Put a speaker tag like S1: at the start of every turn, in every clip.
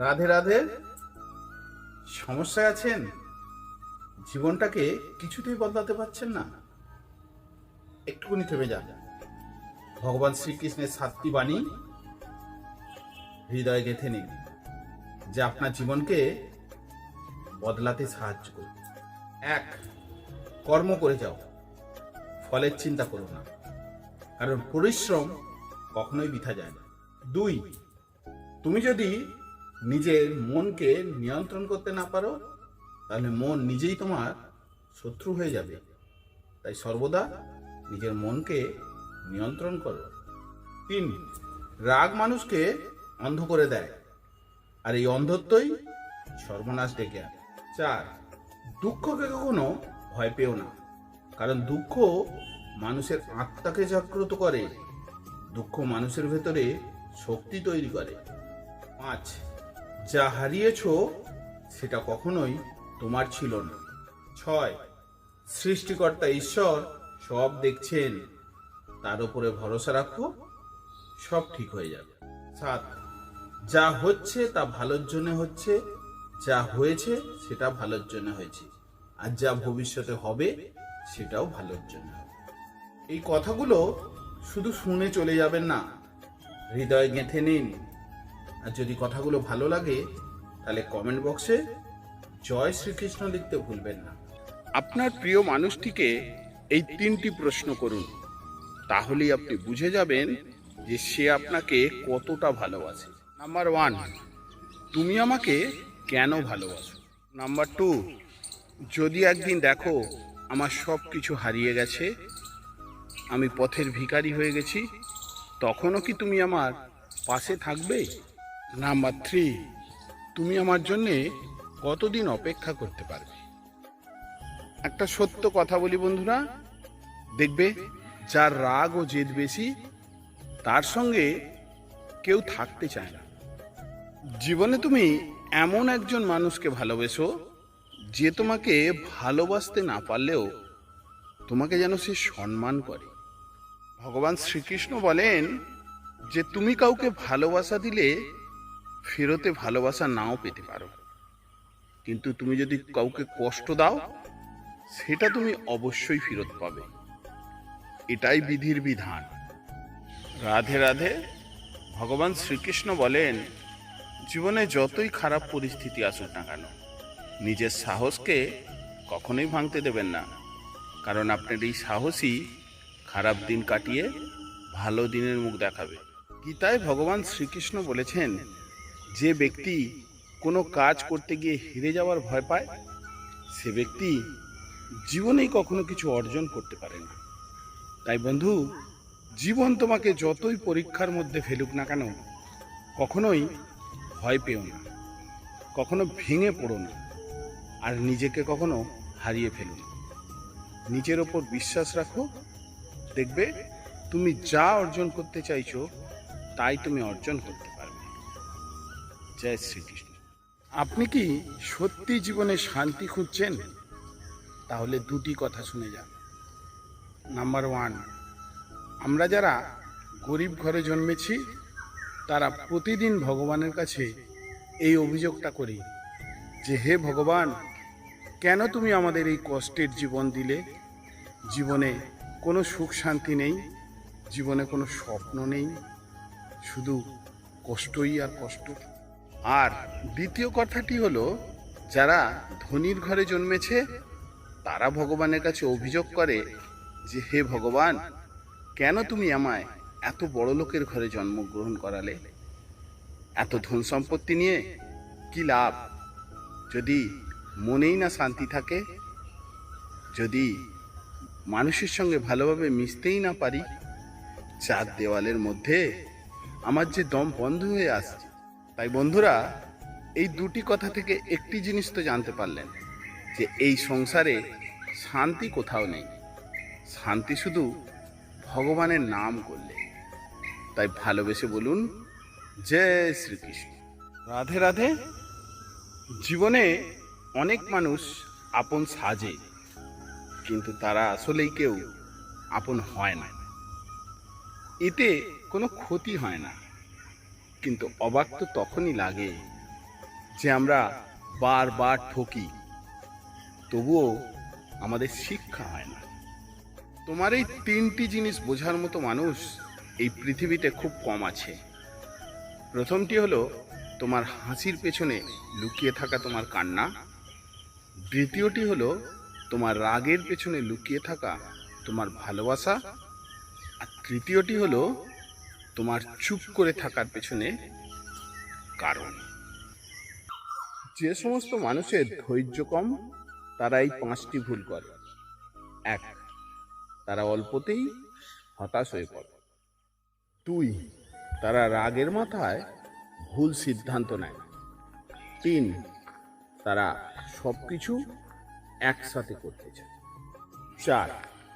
S1: রাধে রাধে। সমস্যায় আছেন? জীবনটাকে কিছুতেই বদলাতে পারছেন না। একটুকুনি থেমে যান। ভগবান শ্রীকৃষ্ণের সাতটি বাণী হৃদয়ে গেঁথে নিন, যা আপনার জীবনকে বদলাতে সাহায্য করবে। এক, কর্ম করে যাও। ফলের চিন্তা করো না। কারণ পরিশ্রম কখনোই বৃথা যায় না। দুই, তুমি যদি নিজের মনকে নিয়ন্ত্রণ করতে না পারো, তাহলে মন নিজেই তোমার শত্রু হয়ে যাবে। তাই সর্বদা নিজের মনকে নিয়ন্ত্রণ করো। তিন, রাগ মানুষকে অন্ধ করে দেয়, আর এই অন্ধত্বই সর্বনাশ ডেকে আনে। চার, দুঃখকে কখনো ভয় পেও না, কারণ দুঃখ মানুষের আত্মাকে জাগ্রত করে, দুঃখ মানুষের ভেতরে শক্তি তৈরি করে। পাঁচ যা হারিয়েছ, সেটা কখনোই তোমার ছিল না। ছয়, সৃষ্টিকর্তা ঈশ্বর সব দেখছেন, তার উপরে ভরসা রাখো, সব ঠিক হয়ে যাবে। সাত, যা হচ্ছে তা ভালোর জন্য হচ্ছে, যা হয়েছে সেটা ভালোর জন্য হয়েছে, আর যা ভবিষ্যতে হবে সেটাও ভালোর জন্য এই কথাগুলো শুধু শুনে চলে যাবেন না, হৃদয় গেঁথে নিন আর যদি কথাগুলো ভালো লাগে, তাহলে কমেন্ট বক্সে জয় শ্রীকৃষ্ণ লিখতে ভুলবেন না। আপনার প্রিয় মানুষটিকে এই তিনটি প্রশ্ন করুন। তাহলেই আপনি বুঝে যাবেন যে সে আপনাকে কতটা ভালোবাসে। নাম্বার ওয়ান তুমি আমাকে কেন ভালোবাসো? নাম্বার টু যদি একদিন দেখো আমার সব কিছু হারিয়ে গেছে, আমি পথের ভিখারি হয়ে গেছি, তখনও কি তুমি আমার পাশে থাকবে? নাম্বার থ্রি তুমি আমার জন্যে কতদিন অপেক্ষা করতে পারবে? একটা সত্য কথা বলি বন্ধুরা। দেখবে, যার রাগ ও জেদ বেশি, তার সঙ্গে কেউ থাকতে চায় না। জীবনে তুমি এমন একজন মানুষকে ভালোবেসো, যে তোমাকে ভালোবাসতে না পারলেও তোমাকে যেন সে সম্মান করে। ভগবান শ্রীকৃষ্ণ বলেন যে, তুমি কাউকে ভালোবাসা দিলে ফেরতে ভালোবাসা নাও পেতে পারো। কিন্তু তুমি যদি কাউকে কষ্ট দাও, সেটা তুমি অবশ্যই ফেরত পাবে। এটাই বিধির বিধান। রাধে রাধে, ভগবান শ্রীকৃষ্ণ বলেন, জীবনে যতই খারাপ পরিস্থিতি আসুক না কেন, নিজের সাহসকে কখনোই ভাঙতে দেবেন না। কারণ আপনার এই সাহসই খারাপ দিন কাটিয়ে ভালো দিনের মুখ দেখাবে। গীতায় ভগবান শ্রীকৃষ্ণ বলেছেন যে ব্যক্তি কোনো কাজ করতে গিয়ে হেরে যাওয়ার ভয় পায়, সে ব্যক্তি জীবনেই কখনো কিছু অর্জন করতে পারে না। তাই বন্ধু, জীবন তোমাকে যতই পরীক্ষার মধ্যে ফেলুক না কেন, কখনোই ভয় পেও না, কখনো ভেঙে পড়ো না, আর নিজেকে কখনো হারিয়ে ফেলো না। নিজের ওপর বিশ্বাস রাখো, দেখবে তুমি যা অর্জন করতে চাইছো, তাই তুমি অর্জন করতে জয় শ্রীকৃষ্ণ। আপনি কি সত্যি জীবনে শান্তি খুঁজছেন? তাহলে দুটি কথা শুনে যান। নাম্বার ওয়ান আমরা যারা গরিব ঘরে জন্মেছি, তারা প্রতিদিন ভগবানের কাছে এই অভিযোগটা করি যে, হে ভগবান, কেন তুমি আমাদের এই কষ্টের জীবন দিলে? জীবনে কোনো সুখ শান্তি নেই, জীবনে কোনো স্বপ্ন নেই, শুধু কষ্টই আর কষ্ট। আর দ্বিতীয় কথাটি হলো, যারা ধনির ঘরে জন্মেছে, তারা ভগবানের কাছে অভিযোগ করে যে, হে ভগবান, কেন তুমি আমায় এত বড় লোকের ঘরে জন্মগ্রহণ করালে? এত ধন সম্পত্তি নিয়ে কি লাভ? যদি মনেই না শান্তি থাকে, যদি মানুষের সঙ্গে ভালোভাবে মিশতেই না পারি, চার দেওয়ালের মধ্যে আমার যে দম বন্ধ হয়ে আসছে তাই বন্ধুরা এই দুটি কথা থেকে একটি জিনিস তো জানতে পারলেন যে এই সংসারে শান্তি কোথাও নেই। শান্তি শুধু ভগবানের নাম করলে। তাই ভালোবেসে বলুন জয় শ্রীকৃষ্ণ। রাধে রাধে। জীবনে অনেক মানুষ আপন সাজে কিন্তু তারা আসলেই কেউ আপন হয় না। এতে কোনো ক্ষতি হয় না। কিন্তু অবাক তো তখনই লাগে
S2: যে আমরা বারবার ঠকি। তবুও আমাদের শিক্ষা হয় না। তোমার এই তিনটি জিনিস বোঝার মতো মানুষ এই পৃথিবীতে খুব কম আছে। প্রথমটি হলো, তোমার হাসির পেছনে লুকিয়ে থাকা তোমার কান্না। দ্বিতীয়টি হলো, তোমার রাগের পেছনে লুকিয়ে থাকা তোমার ভালোবাসা। আর তৃতীয়টি হলো তোমার চুপ করে থাকার পেছনে কারণ। যে সমস্ত মানুষের ধৈর্য কম তারা এই পাঁচটি ভুল করে। এক, তারা অল্পতেই হতাশ হয়ে পড়ে। দুই, তারা রাগের মাথায় ভুল সিদ্ধান্ত নেয়। তিন, তারা সব কিছু একসাথে করতে চায়। চার,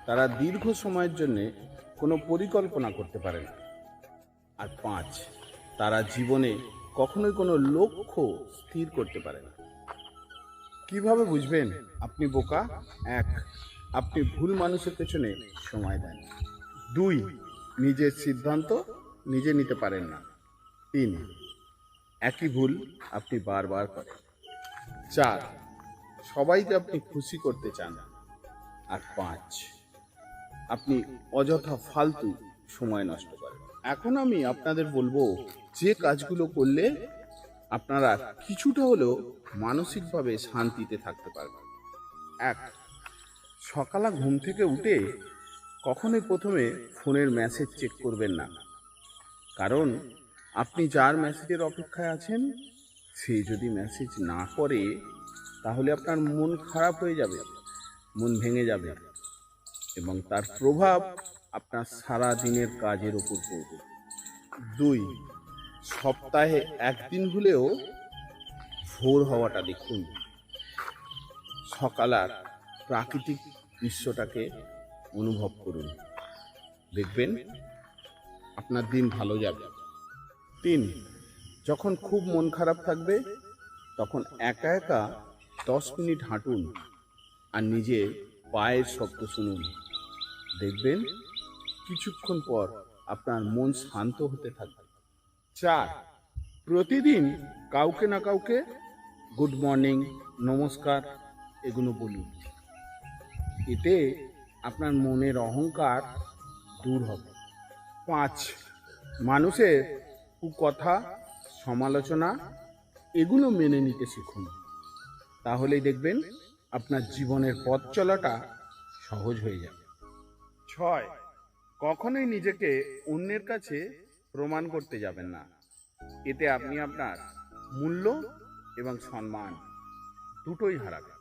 S2: তারা দীর্ঘ সময়ের জন্য কোনো পরিকল্পনা করতে পারে না। আর পাঁচ, তারা জীবনে কখনোই কোনো লক্ষ্য স্থির করতে পারে না। কীভাবে বুঝবেন? আপনি বোকা? এক, আপনি ভুল মানুষের পেছনে সময় দেন। দুই, নিজের সিদ্ধান্ত নিজে নিতে পারেন না। তিন, একই ভুল আপনি বারবার করেন। চার, সবাইকে আপনি খুশি করতে চান। আর পাঁচ, আপনি অযথা ফালতু সময় নষ্ট করেন। এখন আমি আপনাদের বলব, যে কাজগুলো করলে আপনারা কিছুটা হলেও মানসিকভাবে শান্তিতে থাকতে পারবেন। এক, সকালে ঘুম থেকে উঠে কখনোই প্রথমে ফোনের মেসেজ চেক করবেন না। কারণ আপনি যার মেসেজের অপেক্ষায় আছেন, সে যদি মেসেজ না করে, তাহলে আপনার মন খারাপ হয়ে যাবে, মন ভেঙে যাবে এবং তার প্রভাব আপনার সারা দিনের কাজের উপর পড়বে। দুই, সপ্তাহে একদিন হলেও ভোর হওয়াটা দেখুন। সকালার প্রাকৃতিক দৃশ্যটাকে অনুভব করুন। দেখবেন আপনার দিন ভালো যাবে। তিন, যখন খুব মন খারাপ থাকবে, তখন একা একা দশ মিনিট হাঁটুন আর নিজে পায়ের শব্দ শুনুন। দেখবেন কিছুক্ষণ পর আপনার মন শান্ত হতে থাকবে। চার প্রতিদিন কাউকে না কাউকে গুড মর্নিং নমস্কার এগুলো বলুন। এতে আপনার মনের অহংকার দূর হবে। পাঁচ মানুষের কুকথা সমালোচনা এগুলো মেনে নিতে শিখুন। তাহলেই দেখবেন আপনার জীবনের পথ চলাটা সহজ হয়ে যাবে। ছয় কখনোই নিজেকে অন্যের কাছে প্রমাণ করতে যাবেন না। এতে আপনি আপনার মূল্য এবং সম্মান দুটোই হারাবেন।